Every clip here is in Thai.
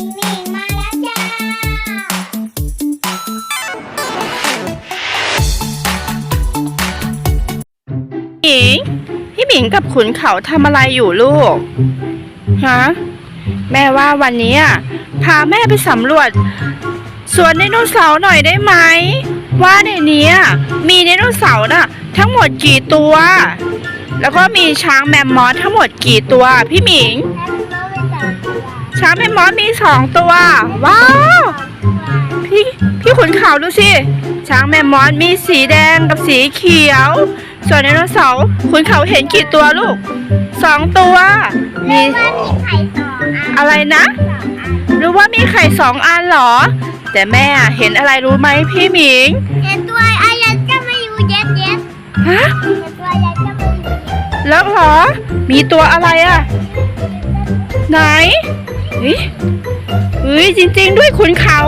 หมิง พี่หมิงกับขุนเขาทำอะไรอยู่ลูก ฮะ แม่ว่าวันนี้อะพาแม่ไปสำรวจสวนไดโนเสาร์หน่อยได้ไหม ว่าในนี้มีไดโนเสาร์น่ะ ทั้งหมดกี่ตัว แล้วก็มีช้างแมมมอสทั้งหมดกี่ตัว พี่หมิง ช้างแมมมอสมีสองตัว ว้าว พี่พี่ขุนเขาดูสิ ช้างแมมมอสมีสีแดงกับสีเขียว ส่วนไดโนเสาร์ขุนเขาเห็นกี่ตัวลูกสองตัว มีว่ามีไข่สองอันอะไรนะหรือว่ามีไข่สองอันเหรอ แต่แม่เห็นอะไรรู้ไหมพี่หมิง เห็นตัวอายันจะไม่อยู่เย็ดเย็ดฮะเห็นตัวอายันจะไม่อยู่เย็ดแล้วเหรอ มีตัวอะไรอะ ไหนเฮ้ยเฮ้ย จริง ๆ ด้วยขุนเขา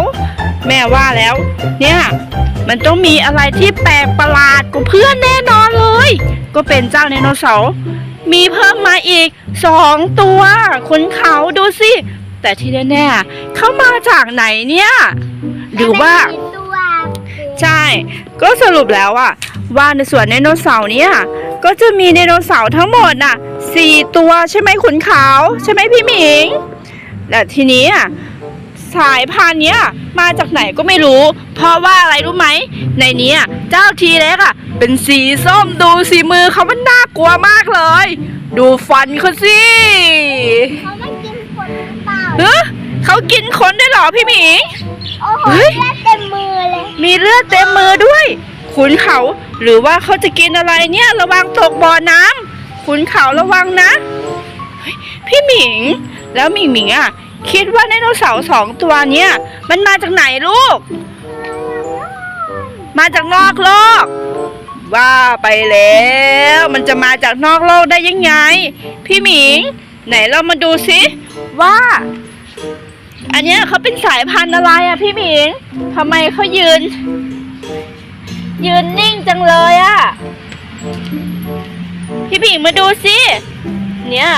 แม่ว่าแล้ว เนี่ย มันต้องมีอะไรที่แปลกประหลาดกว่าเพื่อนแน่นอนเลย ก็เป็นเจ้าไดโนเสาร์มีเพิ่มมาอีกสองตัวขุนเขาดูสิ แต่ที่แน่ๆเข้ามาจากไหนเนี่ย หรือว่ามีตัวใช่ ก็สรุปแล้วอะว่าในสวนไดโนเสาร์เนี่ยก็จะมีไดโนเสาร์ทั้งหมดน่ะสี่ตัวใช่ไหมขุนเขาใช่ไหมพี่หมิงแต่ทีนี้อะ สายพันธุ์เนี้ยมาจากไหนก็ไม่รู้ เพราะว่าอะไรรู้ไหม ในเนี้ยเจ้าทีเล็กอะเป็นสีส้มดูสีมือเขามันน่ากลัวมากเลย ดูฟันเขาสิเขาไม่กินคนหรือเปล่าเฮ้ยเขากินคนได้วยเหรอพี่หมิงโอ้โหเฮ้ยเลือดเต็มมือเลย มีเลือดเต็มมือด้วยขุนเขาหรือว่าเขาจะกินอะไรเนี่ย ระวังตกบ่อน้ำขุนเขาระวังนะเฮ้ยพี่หมิง แล้วหมิงหมิงอะ คิดว่าไดโนเสาร์สองตัวเนี้ยมันมาจากไหนลูก มาจากนอกโลก ว่าไปแล้ว มันจะมาจากนอกโลกได้ยังไง พี่หมิง ไหนเรามาดูสิว่า อันเนี้ยเขาเป็นสายพันธุ์อะไรอะพี่หมิงทำไมเขายืน ยืนนิ่งจังเลยอะพี่หมิงมาดูสิ เนี่ย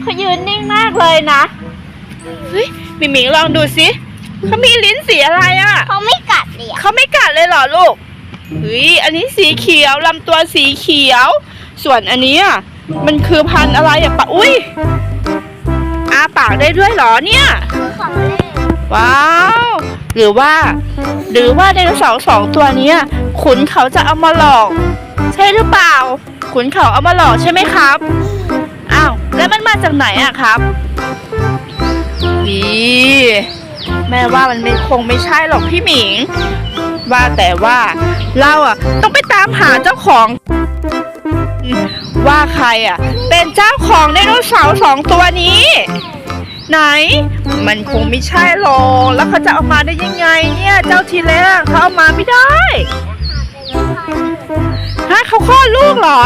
เขายืนนิ่งมากเลยนะ มิงหมิงลองดูสิเขามีลิ้นสีอะไรอะเขาไม่กัดเลยอะเขาไม่กัดเลยเหรอลูกเฮ้ยอันนี้สีเขียวลำตัวสีเขียว ส่วนอันนี้อะมันคือพันธุ์อะไรอะปะอุ้ยอาปากได้ด้วยเหรอเนี่ย คือของเล่นว้าว หรือว่า หรือว่าไดโนเสาร์สองตัวเนี้ยขุนเขาจะเอามาหลอก ใช่หรือเปล่า ขุนเขาเอามาหลอกใช่ไหมครับ อ้าว แล้วมันมาจากไหนอะครับ นี่แม่ว่ามันไม่คงไม่ใช่หรอกพี่หมิง ว่าแต่ว่าเราอะ ต้องไปตามหาเจ้าของ ว่าใครอะ เป็นเจ้าของไดโนเสาร์สองตัวนี้ ไหน มันคงไม่ใช่หรอกแล้วเขาจะเอามาได้ยังไงเนี่ย เจ้าทีแรกเขาเอามาไม่ได้ฮะเขาคลอดลูกเหรอ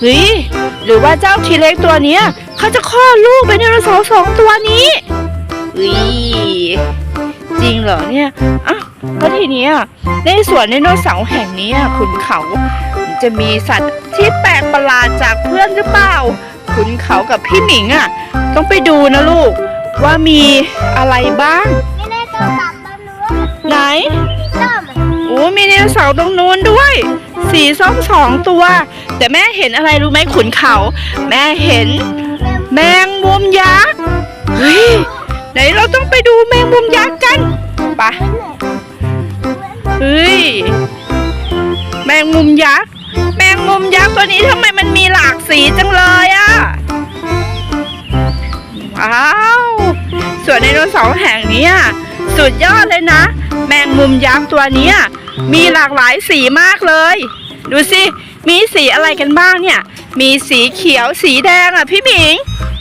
เฮ้ยหรือว่าเจ้าทีเล็กตัวเนี้ยเขาจะคลอดลูกเป็นไดโนเสาร์สองตัวนี้ เฮ้ยจริงเหรอเนี่ยอ้าวแล้วทีเนี้ยในสวนไดโนเสาร์แห่งนี้ยขุนเขาจะมีสัตว์ที่แปลกประหลาดจากเพื่อนหรือเปล่าขุนเขากับพี่หมิงอะ ต้องไปดูนะลูก ว่ามีอะไรบ้างไม่ได้ตัวตับต้นนู้นไหนต้มโอ้มีไดโนเสาร์ตรงนู้นด้วย สีส้มสองตัว แต่แม่เห็นอะไรรู้ไหมขุนเขา แม่เห็น แมงมุมยักษ์ ดูแมงมุมยักษ์กันไปะเฮ้ย แมงมุมยักษ์ แมงมุมยักษ์ตัวนี้ทำไมมันมีหลากสีจังเลยอะว้าวส่วนไดโนเสาร์แห่งนี้สุดยอดเลยนะ แมงมุมยักษ์ตัวนี้มีหลากหลายสีมากเลย ดูสิ มีสีอะไรกันบ้างเนี่ย มีสีเขียวสีแดงอะพี่หมิง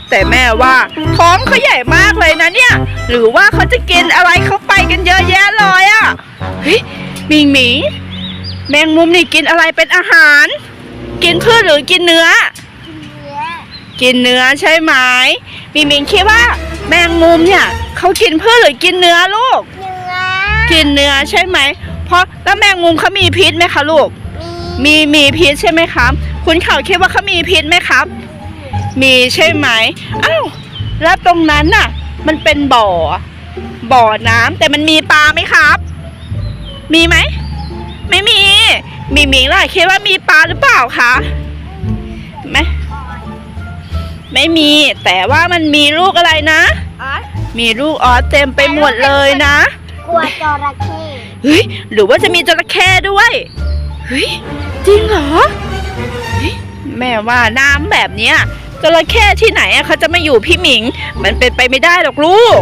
แต่แม่ว่าท้องเขาใหญ่มากเลยนะเนี่ย หรือว่าเขาจะกินอะไรเข้าไปกันเยอะแยะเลยอะเฮ้ยหมิงหมิงแมงมุมนี่กินอะไรเป็นอาหาร กินพืชหรือกินเนื้อเนื้อกินเนื้อใช่ไหมมิงมิงคิดว่า แมงมุมเนี่ยเขากินพืชหรือกินเนื้อลูกเนื้อกินเนื้อใช่ไหมเพราะแล้วแมงมุมเขามีพิษไหมคะลูก มีมีมีพิษใช่ไหมครับ คุณเขาคิดว่าเขามีพิษไหมครับ มีใช่ไหมอ้าวแล้วตรงนั้นน่ะ มันเป็นบ่อ บ่อน้ำแต่มันมีปลาไหมครับ มีไหม ไม่มี มีหมิงล่ะคิดว่ามีปลาหรือเปล่าคะไหมไม่มี แต่ว่ามันมีลูกอะไรนะ อ๋อมีลูกออสเต็มไปหมดเลยนะ กลัวจระเข้เฮ้ย หรือว่าจะมีจระเข้ด้วย เฮ้ย จริงเหรอเฮ้ยแม่ว่าน้ำแบบเนี้ย จระเข้ที่ไหนอะเขาจะมาอยู่พี่หมิง มันเป็นไปไม่ได้หรอกลูก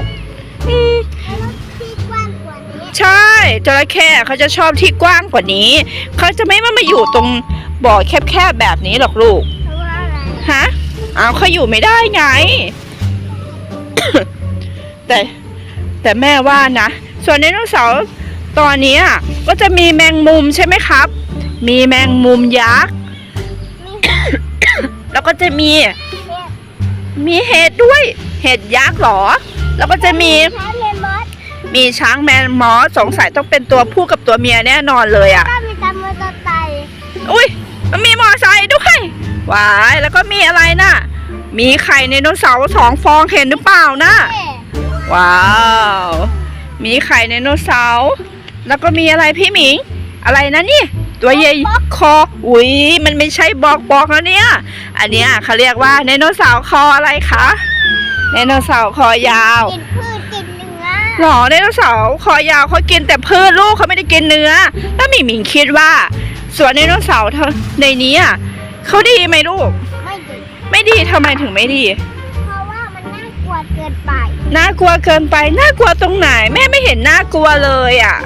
อืมแล้วที่กว้างกว่านี้ใช่จระเข้เขาจะชอบที่กว้างกว่านี้ เขาจะไม่มามาอยู่ตรงบ่อแคบๆแบบนี้หรอกลูกเพราะว่าอะไรฮะเอาเขาอยู่ไม่ได้ไง แต่แต่แม่ว่านะ ส่วนไดโนเสาร์ตอนนี้อะก็จะมีแมงมุมใช่ไหมครับ มีแมงมุมยักษ์มีแล้วก็จะมีเห็ด มีเห็ดด้วย เห็ดยักษ์เหรอ แล้วก็จะมีแพ้เลมอสมีช้างแมนมอสสงสัยต้องเป็นตัวผู้กับตัวเมียแน่นอนเลยอะก็มีตามอเตอร์ไซค์อุ้ยมันมีมอไซค์ด้วยว้ายแล้วก็มีอะไรน่ะ มีไข่ไดโนเสาร์สองฟองเห็นหรือเปล่านะเอ๊ะว้าว มีไข่ไดโนเสาร์ แล้วก็มีอะไรพี่หมิง อะไรนะนี่ ตัวใหญ่คอ อุ้ยมันไม่ใช่บอกบอกแล้วเนี่ย อันเนี้ยเขาเรียกว่าไดโนเสาร์คออะไรคะไดโนเสาร์คอยาวกินพืชกินเนื้อหรอไดโนเสาร์คอยาวเขากินแต่พืชลูกเขาไม่ได้กินเนื้อ แล้วหมิงหมิงคิดว่าสวนไดโนเสาร์ในนี้อะเขาดีไหมลูก ไม่ดี ไม่ดีทำไมถึงไม่ดี เพราะว่ามันน่ากลัวเกินไป น่ากลัวเกินไป น่ากลัวตรงไหน แม่ไม่เห็นน่ากลัวเลยอะ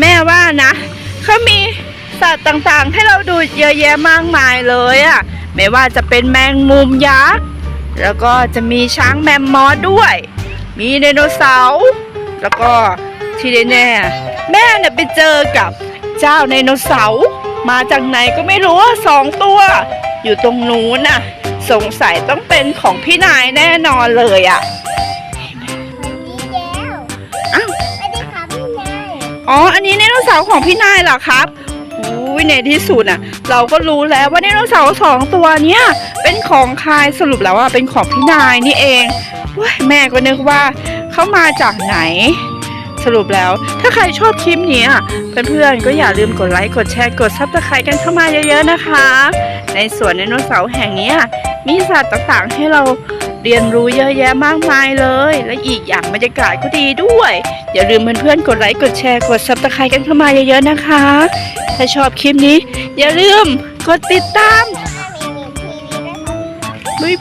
แม่ว่านะเขามี สัตว์ต่างๆ ให้เราดูเยอะแยะมากมายเลยอะ ไม่ว่าจะเป็นแมงมุมยักษ์ แล้วก็จะมีช้างแมมมอสด้วย มีไดโนเสาร์ แล้วก็ที่แน่ๆแม่เนี่ยไปเจอกับเจ้าไดโนเสาร์มาจากไหนก็ไม่รู้อะสองตัว อยู่ตรงนู้นน่ะ สงสัยต้องเป็นของพี่นายแน่นอนเลยอะมันมีแก้วอ้าวไม่ได้ครับพี่นายอ๋อ อันนี้ไดโนเสาร์ของพี่นายเหรอครับ อุ้ยที่สุดอะ เราก็รู้แล้วว่าไดโนเสาร์สองตัวเนี้ยเป็นของใครสรุปแล้วว่าเป็นของพี่นายนี่เองว้ยแม่ก็นึกว่าเขามาจากไหน สรุปแล้วถ้าใครชอบคลิปนี้อะเพื่อนๆก็อย่าลืมกดไลค์กดแชร์กดซับสไครต์กันเข้ามาเยอะๆนะคะ ในสวนไดโนเสาร์แห่งนี้มีสัตว์ต่างๆให้เรา เรียนรู้เยอะแยะมากมายเลย และอีกอย่างบรรยากาศก็ดีด้วย อย่าลืมเพื่อนๆกดไลค์กดแชร์กดซับสไครต์กันเข้ามาเยอะๆนะคะ ถ้าชอบคลิปนี้ อย่าลืมกดติดตามถ้ามีมีทีวีด้วยบบุยบุย